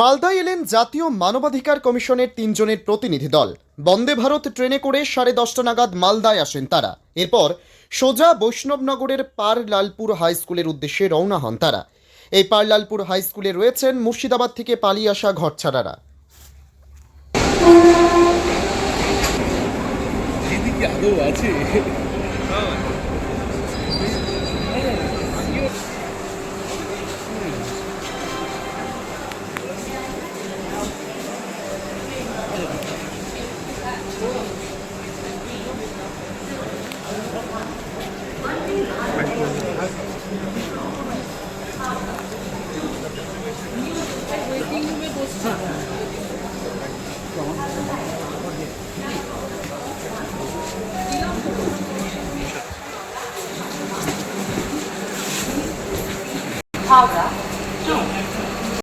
মালদায় এলেন জাতীয় মানবাধিকার কমিশনের তিনজনের প্রতিনিধি দল। বন্দে ভারত ট্রেনে করে সাড়ে দশটা নাগাদ মালদায় আসেন তারা। এরপর সোজা বৈষ্ণবনগরের পার লালপুর হাই স্কুলের উদ্দেশ্যে রওনা হন তারা। এই পার লালপুর হাই স্কুলে রয়েছেন মুর্শিদাবাদ থেকে পালিয়ে আসা ঘরছাড়ারা। দিদি 嗯好的。这